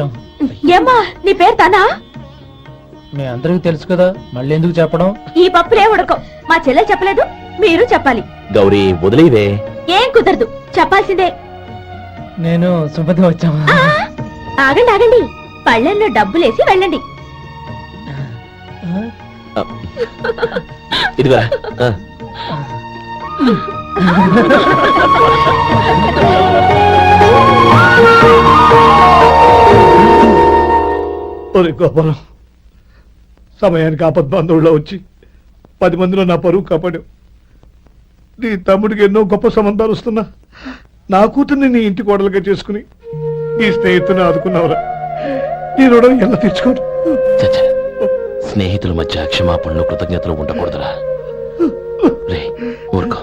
వచ్చాం ఏమ్మా నీ పేరు తానా? మీ అందరికీ తెలుసు కదా మళ్ళీ ఎందుకు చెప్పడం? ఈ పప్పులే ఉడకం మా చెల్లెలు చెప్పలేదు మీరు చెప్పాలి. గౌరీ వదిలేవే. ఏం కుదరదు చెప్పాల్సిందే. నేను సుమతి వచ్చామా? ఆ, ఆగండి ఆగండి. పళ్ళెల్లో డబ్బులేసి వెళ్ళండి. ఇదిగా ఒరే గోపాలం సమయానికి ఆపద్బంధువుల్లో వచ్చి పది మందిలో నా పరువు కాపాడావు. నీ తమ్ముడికి ఎన్నో గొప్ప సంబంధాలు వస్తున్నా. నా కూతుర్ని నీ ఇంటి కోడలుగా చేసుకుని నీ స్నేహితుని ఆదుకున్నావురా. నీ రుణం ఎలా తీర్చుకోరు చచ్చ స్నేహితుల మధ్య క్షమాపణలు కృతజ్ఞతలు ఉండకూడదురా. రే ఊరుకో.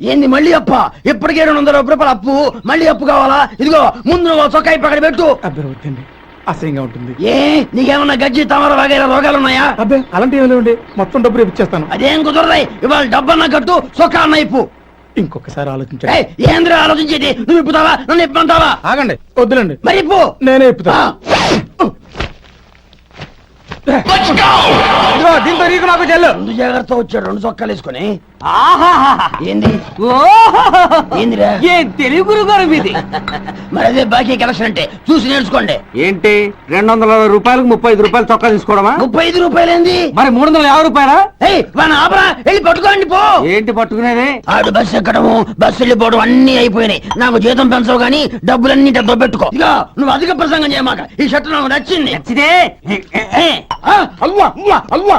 ఏంది మళ్ళీ అప్ప? ఇప్పటికే రెండు వందల రూపాయల అప్పు మళ్ళీ అప్పు కావాలా? ఇదిగో ముందు నువ్వు చొక్కా పక్కన పెట్టు. అబ్బే వద్దండి. అసహ్యంగా ఉంటుంది. ఏ నీకేమన్నా గజ్జి తమర వగైరా రోగాలు ఉన్నాయా అబ్బే అలాంటి ఏమైనా ఉండే మొత్తం డబ్బు రేపు ఇచ్చేస్తాను. అదేం కుదరదాయి ఇవాళ డబ్బన్నా కట్టు చొక్కా అన్న ఇప్పు. ఇంకొకసారి ఆలోచించండి. ఏంద్రా ఆలోచించేది? నువ్వు ఇప్పుతావా? నన్ను ఇప్పమంటావా? ఆగండి వద్దులండి. మరి ఇప్పు. నేనే ఇప్పుతా. దీంతో నీకు నాకు చెల్లు. ముందు జాగ్రత్త వచ్చాడు రెండు చొక్కాలు వేసుకొని. ఏంది? ఏందిరా? ఏ తెలుగు గురువు గారు మీది? మరి అదే బాకీ కలెక్షన్ అంటే. చూసి నేర్చుకోండి. ఏంటి? రెండు వందల రూపాయలకు ముప్పై ఐదు రూపాయలు చొక్కా తీసుకోవడమా? ముప్పై ఐదు రూపాయలు ఏంది మరి మూడు వందల యాభై రూపాయలా? ఆపరా. వెళ్ళి పట్టుకోండి పో. ఏంటి పట్టుకునేది? ఆడు బస్సు ఎక్కడము? బస్సు వెళ్ళిపోవడం అన్ని అయిపోయినాయి. నాకు జీతం పెంచవు కానీ డబ్బులన్నీ డబ్బు పెట్టుకో. ఇక నువ్వు అధిక ప్రసంగం చేయమాక. ఈ షర్ట్ నాకు నచ్చింది. నచ్చితే అవ్వా అవ్వా అవ్వా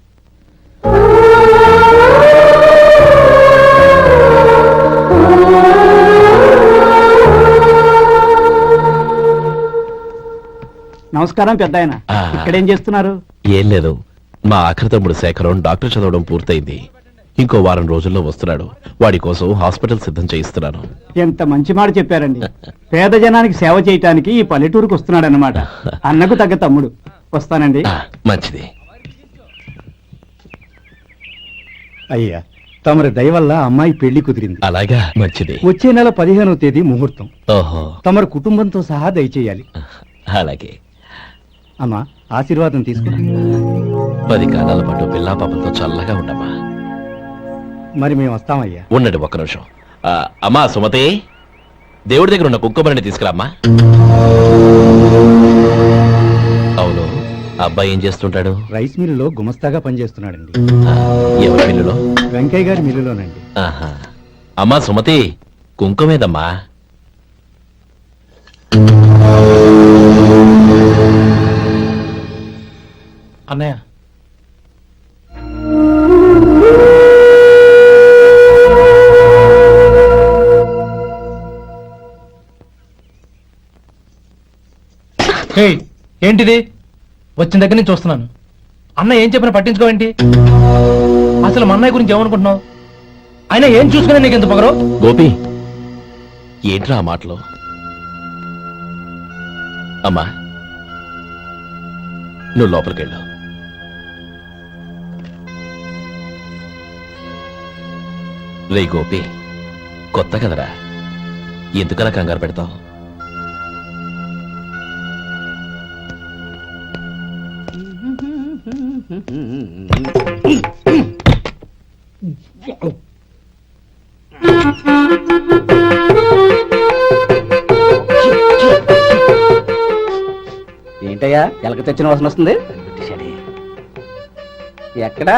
నమస్కారం పెద్ద ఆయన ఆ. ఇక్కడేం చేస్తున్నారు? ఏం లేదు. మా ఆఖరి తమ్ముడు శేఖరం డాక్టర్ చదవడం పూర్తయింది. ఇంకో వారం రోజుల్లో వస్తున్నాడు. వాడి కోసం హాస్పిటల్ సిద్ధం చేయిస్తున్నాను. ఎంత మంచి మాట చెప్పారండి. పేద జనానికి సేవ చేయటానికి ఈ పల్లెటూరుకు వస్తున్నాడు అనమాట అన్నకు తగ్గ తమ్ముడు. వస్తానండి. ఆ, మంచిది. అయ్యా తమరి దయ వల్ల అమ్మాయి పెళ్ళి కుదిరింది. అలాగా? మంచిది. వచ్చే నెల పదిహేనవ తేదీ ముహూర్తం. ఓహో. తమరు కుటుంబంతో సహా దయచేయాలి. అలాగే. అమ్మా ఆశీర్వాదం తీసుకుని పది కాలాల పాటు పిల్లా పాపంతో చల్లగా ఉండమ్మా. మరి మేము వస్తామయ్యా. ఉండండి ఒక్క నిమిషం. ఆ, అమ్మా సుమతి దేవుడి దగ్గర ఉన్న కుక్కమరిని తీసుకురామ్మా. అవును అబ్బాయి ఏం చేస్తుంటాడు? రైస్ మిల్లులో గుమస్తాగా పనిచేస్తున్నాడండి. ఆ, ఎవరి పిల్లులో వెంకయ్య గారి మిల్లులోనండి. ఆహా. అమ్మా సుమతి కుంకుమేదమ్మా. అన్నయ్య. ఏంటిది? వచ్చిన దగ్గర నుంచి చూస్తున్నాను. అన్న ఏం చెప్పినా పట్టించుకోవేంటి అసలు మా అన్నయ్య గురించి ఏమనుకుంటున్నావు? అయినా ఏం చూసుకునే నీకు ఎంత పొగరు? గోపి ఏంట్రా ఆ మాటలు? అమ్మా నువ్వు లోపలికెళ్ళు. రే గోపి కొత్త కదరా? ఎందుకలా కంగారు పెడతావు? ఏంటయ్యా ఎలక తెచ్చిన వాసన వస్తుంది? ఎక్కడా?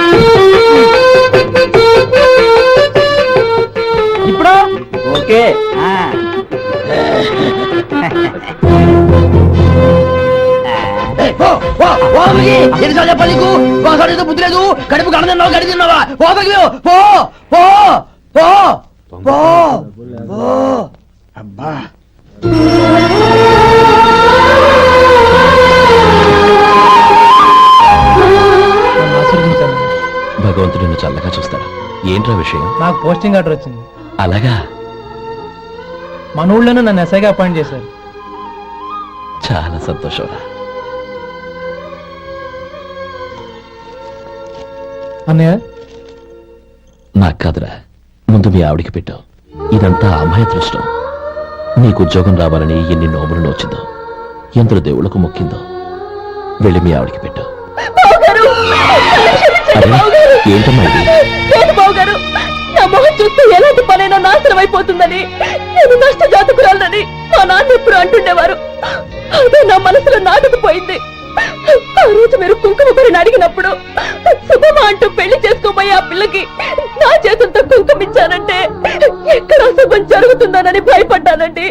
ఇప్పుడు? ఓకే. ఎన్నిసార్లు చెప్పాలి నీకు? ఒకసారి బుద్ధి లేదు. కడుపు కడ తిన్నావా? గడి తిన్నావా? పో అక్కడికి పో పో పో పో పో. అబ్బా. ఏంట్రా విషయం? నాకు పోస్టింగ్ ఆర్డర్ వచ్చింది. అలాగా? మన ఊళ్ళోనే నన్ను ఎస్ఐగా అపాయింట్ చేశారు. చాలా సంతోషంరా అన్నయ్య? నాకు కాదురా. ముందు మీ ఆవిడికి పెట్టావు ఇదంతా అమ్మాయి అదృష్టం. నీకు ఉద్యోగం రావాలని ఎన్ని నోములు నోచిందో ఎందరు దేవుళ్ళకు మొక్కిందో వెళ్ళి మీ ఆవిడికి పెట్టావు! ఏంటమ్మా లేదు బావగారు! నా మొహం చూస్తే ఎలాంటి పనైనా నాశనం అయిపోతుందని నేను నష్ట జాతకురాలని మా నాన్న ఎప్పుడు అంటుండేవారు. అదే నా మనసులో నాటుకుపోయింది. ఆ రోజు మీరు కుంకుమ గురిని అడిగినప్పుడు శుభమా అంటూ పెళ్ళి చేసుకోబోయే ఆ పిల్లకి నా చేతులతో కుంకుమ ఇచ్చానంటే ఎక్కడ అశుభం జరుగుతుందోనని భయపడ్డానండి.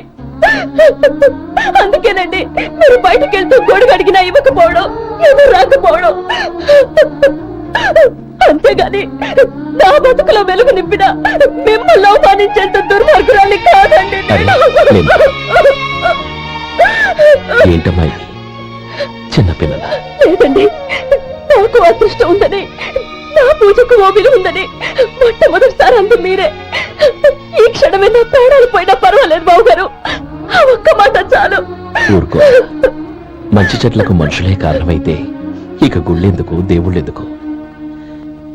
అందుకేనండి మీరు బయటికి వెళ్తూ గొడుగు అడిగినా ఇవ్వకపోవడం ఎవరు రాకపోవడం. అంతేగాని నా బతుకులో వెలుగు నింపిన మిమ్మల్ని అవమానించేంత దుర్మార్గురాలి కాదండి. ఏంటమ్మా చిన్నపిల్లల లేదండి. నాకు అదృష్టం ఉందని నా పూజకు ఓ విలువ ఉందని మొట్టమొదటిసారి అంది మీరే. ఈ క్షణమే నా ప్రాణాలు పోయినా పర్వాలేదు బాబు గారు. ఆ ఒక్క మాట చాలు. ఊరుకో. మంచి చెట్లకు మనుషులే కారణమైతే ఇక గుళ్ళెందుకు దేవుళ్ళెందుకు?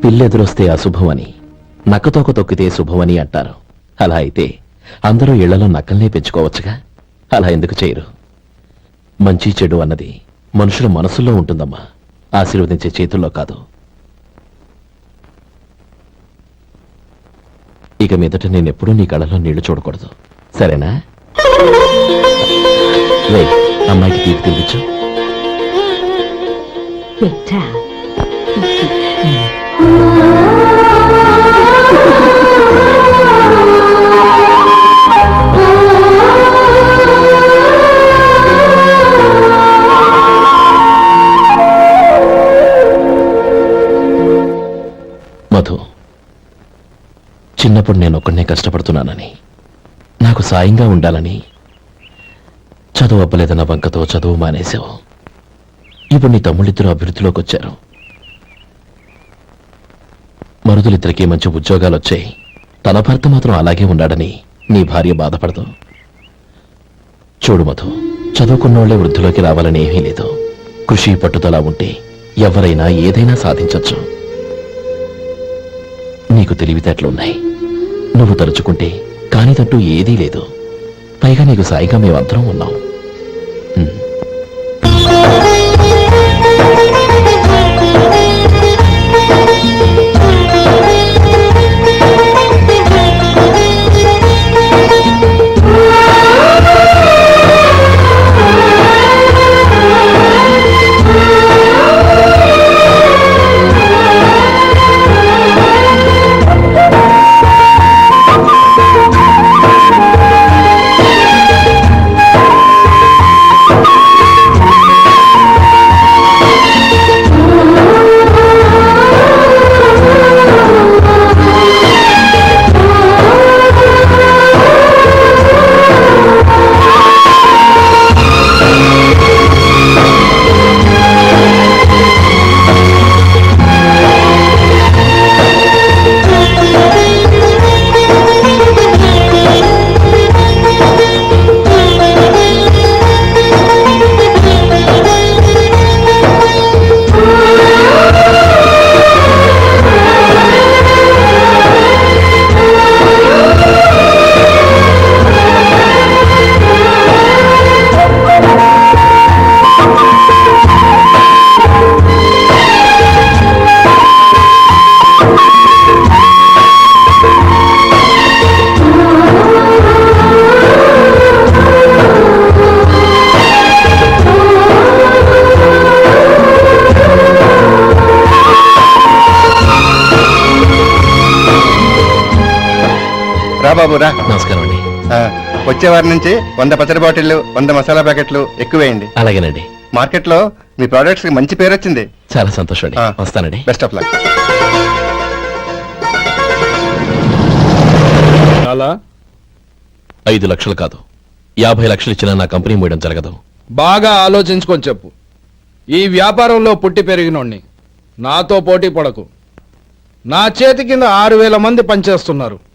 పిల్లెదురొస్తే అశుభమని నక్కతోక తొక్కితే శుభమని అంటారు. అలా అయితే అందరూ ఇళ్ళలో నక్కల్నే పెంచుకోవచ్చుగా? అలా ఎందుకు చేయరు? మంచి చెడు అన్నది మనుషుల మనసుల్లో ఉంటుందమ్మా. ఆశీర్వదించే చేతుల్లో కాదు. ఇక మీదట నేనెప్పుడూ నీ కళ్ళలో నీళ్ళు చూడకూడదు. సరేనా? రే అమ్మాయికి తీపి తినిపించు. మధు చిన్నప్పుడు నేను ఒక్కడనే కష్టపడుతున్నానని నాకు సాయంగా ఉండాలని చదువు అవ్వలేదన్న వంకతో చదువు మానేశావు. ఇప్పుడు నీ తమ్ముళ్ళిద్దరూ అభివృద్ధిలోకి వచ్చారు మరుదులిద్దరికీ మంచి ఉద్యోగాలు వచ్చాయి తన భర్త మాత్రం అలాగే ఉన్నాడని నీ భార్య బాధపడదు. చూడు మధు చదువుకున్నోళ్ళే వృద్ధిలోకి రావాలని ఏమీ లేదు. కృషి పట్టుదల ఉంటే ఎవరైనా ఏదైనా సాధించొచ్చు. నీకు తెలివితేటలున్నాయి నువ్వు తలుచుకుంటే కానిదంటూ ఏదీ లేదు. పైగా నీకు సాయిగా మేమందరం ఉన్నాం. బాబు రా నమస్కారం అండి. ఆ, వచ్చే వారి నుంచి వంద పచ్చడి బాటిళ్ళు వంద మసాలా ప్యాకెట్లు ఎక్కువేయండి. అలాగేనండి. మార్కెట్లో మీ ప్రోడక్ట్స్కి మంచి పేరు వచ్చింది. చాలా సంతోషం అండి. ఆ. వస్తానండి. బెస్ట్ ఆఫ్ లక్ చాలా ఐదు లక్షలు కాదు. యాభై లక్షలు ఇచ్చినా నా కంపెనీ మూయడం జరగదు. బాగా ఆలోచించుకొని చెప్పు. ఈ వ్యాపారంలో పుట్టి పెరిగినోడిని నాతో పోటీ పడకు. నా చేతి కింద ఆరు వేల మంది పనిచేస్తున్నారు.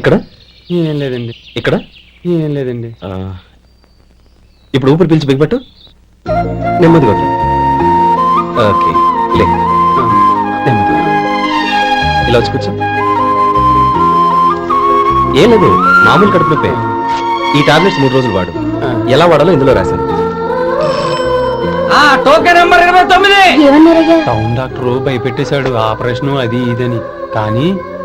ఇక్కడ? ఏం లేదండి. ఇక్కడ? ఏం లేదండి. ఆ, ఇప్పుడు ఊపిరి పీల్చి బిగ్బట్టు. నెమ్మదిగా వదిలు. ఓకే లే. నెమ్మదిగా ఇలా వచ్చి కూర్చో. ఏం లేదు మామూలు కడుపు నొప్పే. ఈ టాబ్లెట్స్ మూడు రోజులు వాడు. ఎలా వాడాలో ఇందులో రాశాను. టోకెన్ నెంబర్ ఇరవై తొమ్మిది. ఏమన్నారయ్యా? టౌన్ డాక్టర్ భయపెట్టేశాడు. ఆపరేషన్ అది ఇదని. కానీ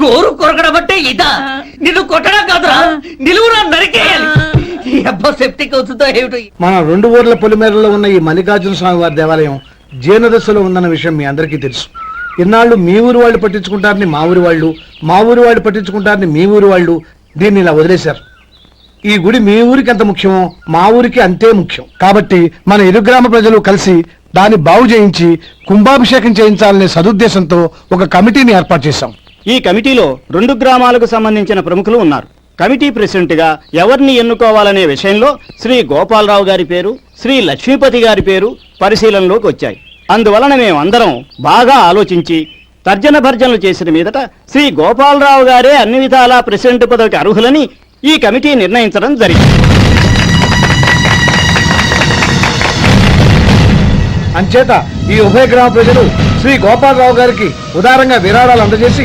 గోరు కొరకడం అంటే ఇదా? నిన్ను కొట్టడం కాదురా. నిలువురా నరికేయాలి. ఈ అబ్బా సెప్టిక్ అవుతుందో ఏమిటో? మన రెండు ఊర్ల పొలిమేరలో ఉన్న ఈ మల్లికార్జున స్వామి వారి దేవాలయం జీర్ణదశలో ఉందన్న విషయం మీ అందరికీ తెలుసు. ఇన్నాళ్ళు మీ ఊరు వాళ్ళు పట్టించుకుంటారని మా ఊరి వాళ్ళు మా ఊరి వాళ్ళు పట్టించుకుంటారని మీ ఊరి వాళ్ళు దీన్ని ఇలా వదిలేశారు. ఈ గుడి మీ ఊరికి ఎంత ముఖ్యమో మా ఊరికి అంతే ముఖ్యం. కాబట్టి మన ఇరు గ్రామ ప్రజలు కలిసి దాన్ని బాగు చేయించి కుంభాభిషేకం చేయించాలనే సదుద్దేశంతో ఒక కమిటీని ఏర్పాటు చేశాం. ఈ కమిటీలో రెండు గ్రామాలకు సంబంధించిన ప్రముఖులు ఉన్నారు. కమిటీ ప్రెసిడెంట్గా ఎవరిని ఎన్నుకోవాలనే విషయంలో శ్రీ గోపాలరావు గారి పేరు శ్రీ లక్ష్మీపతి గారి పేరు పరిశీలనలోకి వచ్చాయి. అందువలన మేమందరం బాగా ఆలోచించి తర్జన భర్జనలు చేసిన మీదట శ్రీ గోపాలరావు గారే అన్ని విధాలా ప్రెసిడెంట్ పదవికి అర్హులని ఈ కమిటీ నిర్ణయించడం జరిగింది. అంచేత ఈ ఉభయ గ్రామ ప్రజలు శ్రీ గోపాలరావు గారికి ఉదారంగా విరాళాలు అందజేసి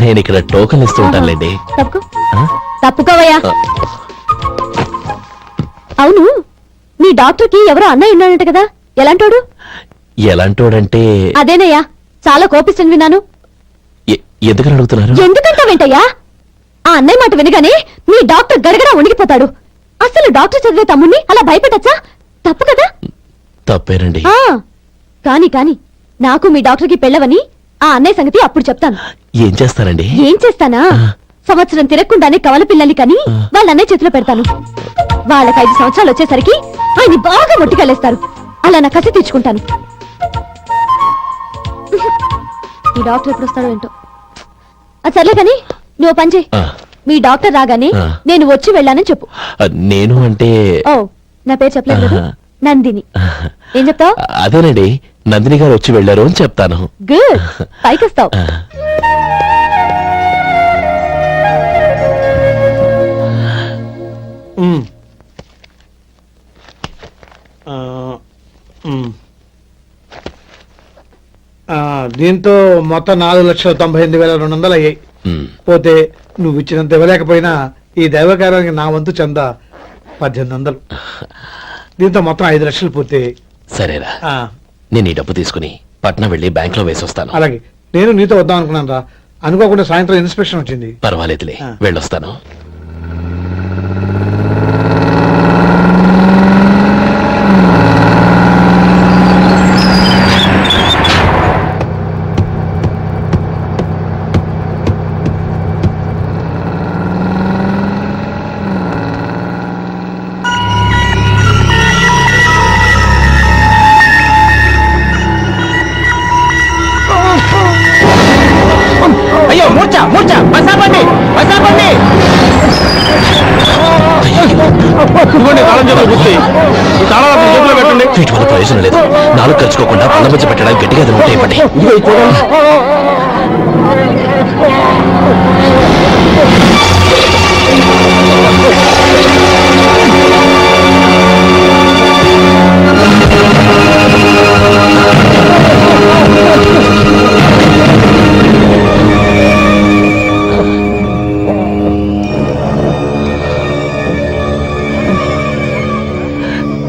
నేను ఇక్కడ టోకన్ ఇస్తూ ఉంటానులేండి తప్పుకో ఆ? తప్పుకోవయ్యా. అవును మీ డాక్టర్కి ఎవరో అన్నయ్య ఉన్నాడంట కదా. ఎలాంటోడు? ఎలాంటోడంటే అదేనయ్యా చాలా కోపిస్తుంది విన్నాను. ఎందుకని అడుగుతున్నారు? ఎందుకంట వెంటయ్యా ఆ అన్నయ్య మాట వినగానే మీ డాక్టర్ గడగడ ఉణిగిపోతాడు అసలు డాక్టర్ చదివే తమ్ముణ్ణి అలా భయపెట్టచ్చా? తప్పు కదా? తప్పేనండి. ఆ కాని కాని నాకు మీ డాక్టర్కి పెళ్ళవని ఆ అన్నయ్య సంగతి అప్పుడు చెప్తాను. ఏం చేస్తానండి ఏం చేస్తానా? సంవత్సరం తిరగకుండానే కవల పిల్లల్ని కని వాళ్ళ అన్నయ్య చేతిలో పెడతాను. వాళ్ళకి ఐదు సంవత్సరాలు వచ్చేసరికి ఆయన బాగా మొట్టికెళ్ళేస్తారు. అలా నా కసి తీర్చుకుంటాను. ఈ డాక్టర్ ఎప్పుడు వస్తాడో ఏంటో. అది సర్లే కానీ నువ్వు పని చేయి. మీ డాక్టర్ రాగానే. నేను వచ్చి వెళ్ళానని చెప్పు. నేను అంటే ఓ నా పేరు చెప్పలేదు. నందిని. ఏం చెప్తావు? అదేనండి నందిని గారు వచ్చి వెళ్ళారు అని చెప్తాను. గుడ్. పైకొస్తావు. ఆ. ఆ, దీంతో మొత్తం నాలుగు లక్షల తొంభై ఎనిమిది వేల రెండు వందలు అయ్యాయి. పోతే నువ్వు ఇచ్చినంత ఇవ్వలేకపోయినా ఈ దైవకార్యానికి నా వంతు చంద పద్దెనిమిది వందలు. దీంతో మొత్తం ఐదు లక్షలు పూర్తయ్యాయి. సరేరా. ఆ, నేను ఈ డబ్బు తీసుకుని పట్నం వెళ్ళి బ్యాంక్లో వేసొస్తాను. అలాగే. నేను నీతో వద్దాం అనుకున్నాను రా అనుకోకుండా సాయంత్రం ఇన్స్పెక్షన్ వచ్చింది. పర్వాలేదులే. వెళ్ళొస్తాను. వీటి వల్ల ప్రయోజనం లేదు. నాలుగు కలుసుకోకుండా పళ్ళ మధ్య పెట్టడానికి గట్టిగా అది ఉంటే ఇవ్వండి.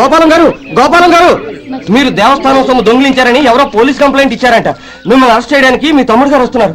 గోపాలం గారు గోపాలం గారు! మీరు దేవస్థానం సొమ్ము దొంగిలించారని ఎవరో పోలీస్ కంప్లైంట్ ఇచ్చారంట. మిమ్మల్ని అరెస్ట్ చేయడానికి మీ తమ్ముడు గారు వస్తున్నారు.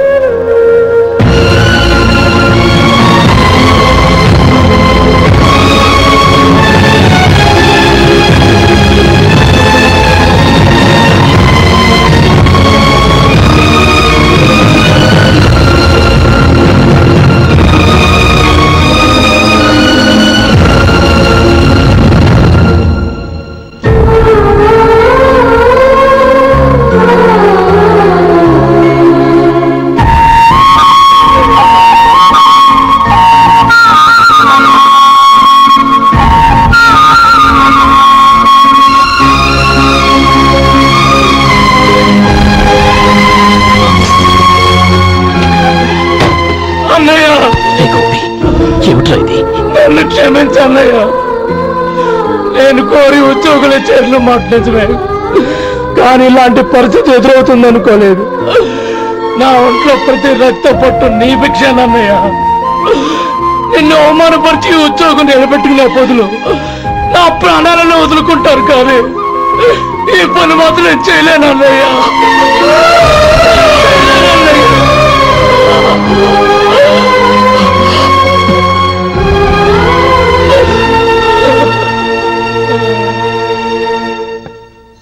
మాట నిజమే. కానీ ఇలాంటి పరిస్థితి ఎదురవుతుంది అనుకోలేదు. నా ఒంట్లో ప్రతి రక్త పట్టు నీ భిక్షానన్నయ్య నిన్ను అవమానపరిచి ఉద్యోగం నిలబెట్టుకునే బదులు నా ప్రాణాలను వదులుకుంటారు కానీ ఈ పని మాత్రం నేను చేయలేనన్నయ్య.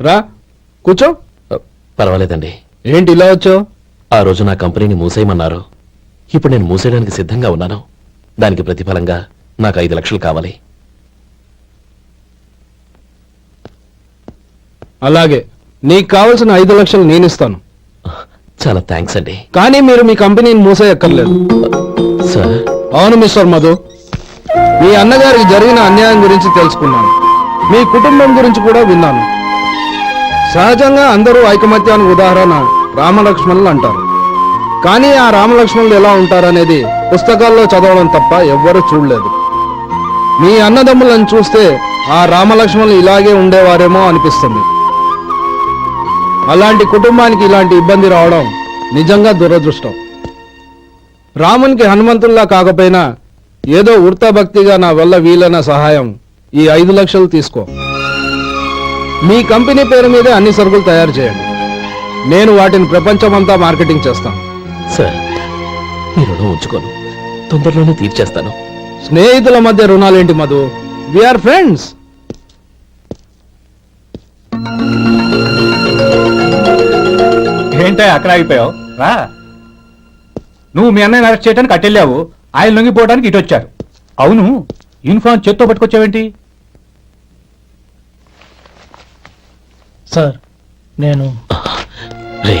రా కూర్చో. పర్వాలేదండి. ఏంటి ఇలా వచ్చావు? ఆ రోజు నా కంపెనీని మూసేయమన్నారు. ఇప్పుడు నేను మూసేయడానికి సిద్ధంగా ఉన్నాను. దానికి ప్రతిఫలంగా నాకు ఐదు లక్షలు కావాలి. అలాగే నీకు కావలసిన ఐదు లక్షలు నేను ఇస్తాను చాలా థ్యాంక్స్ అండి. కానీ మీరు మీ కంపెనీని మూసేయక్కర్లేదు. సార్? అవును మిస్టర్ మధు. మీ అన్నగారికి జరిగిన అన్యాయం గురించి తెలుసుకున్నాను. మీ కుటుంబం గురించి కూడా విన్నాను. సహజంగా అందరూ ఐకమత్యానికి ఉదాహరణ రామలక్ష్మణులు అంటారు. కానీ ఆ రామలక్ష్మణులు ఎలా ఉంటారనేది పుస్తకాల్లో చదవడం తప్ప ఎవ్వరూ చూడలేదు. మీ అన్నదమ్ములను చూస్తే ఆ రామలక్ష్మణులు ఇలాగే ఉండేవారేమో అనిపిస్తుంది. అలాంటి కుటుంబానికి ఇలాంటి ఇబ్బంది రావడం నిజంగా దురదృష్టం. రామునికి హనుమంతుల్లా కాకపోయినా ఏదో భక్తిగా నా వల్ల వీలైన సహాయం ఈ ఐదు లక్షలు తీసుకో. మీ కంపెనీ పేరు మీదే అన్ని సరుకులు తయారు చేయండి. నేను వాటిని ప్రపంచమంతా మార్కెటింగ్ చేస్తాను. సార్ మీ రుణం ఉంచుకోను. తొందరలోనే తీర్చేస్తాను. స్నేహితుల మధ్య రుణాలేంటి మధు? ఆర్ ఫ్రెండ్స్ ఏంటే అక్కడ ఆగిపోయావు? రా. నువ్వు మీ అన్నయ్యని అరెస్ట్ చేయడానికి అట్టెళ్ళావు ఆయన లొంగిపోవడానికి ఇటు వచ్చారు. అవును యూనిఫామ్ చేత్తో పట్టుకొచ్చావేంటి? సార్ నేను రే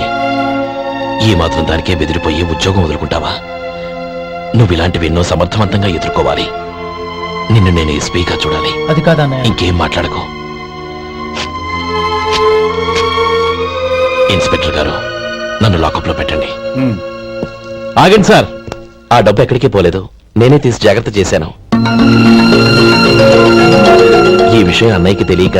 ఈ మాత్రం దానికే బెదిరిపోయి ఉద్యోగం వదులుకుంటావా? నువ్వు ఇలాంటివి ఎన్నో సమర్థవంతంగా ఎదుర్కోవాలి. నిన్ను నేను ఎస్పీగా చూడాలి. అది కాదన్నయ్య ఇంకేం మాట్లాడకు. ఇన్స్పెక్టర్ గారు నన్ను లాకప్లో పెట్టండి. ఆగండి సార్. ఆ డబ్బు ఎక్కడికి పోలేదు. నేనే తీసి జాగ్రత్త చేశాను. ఈ విషయం అన్నయ్యకి తెలియక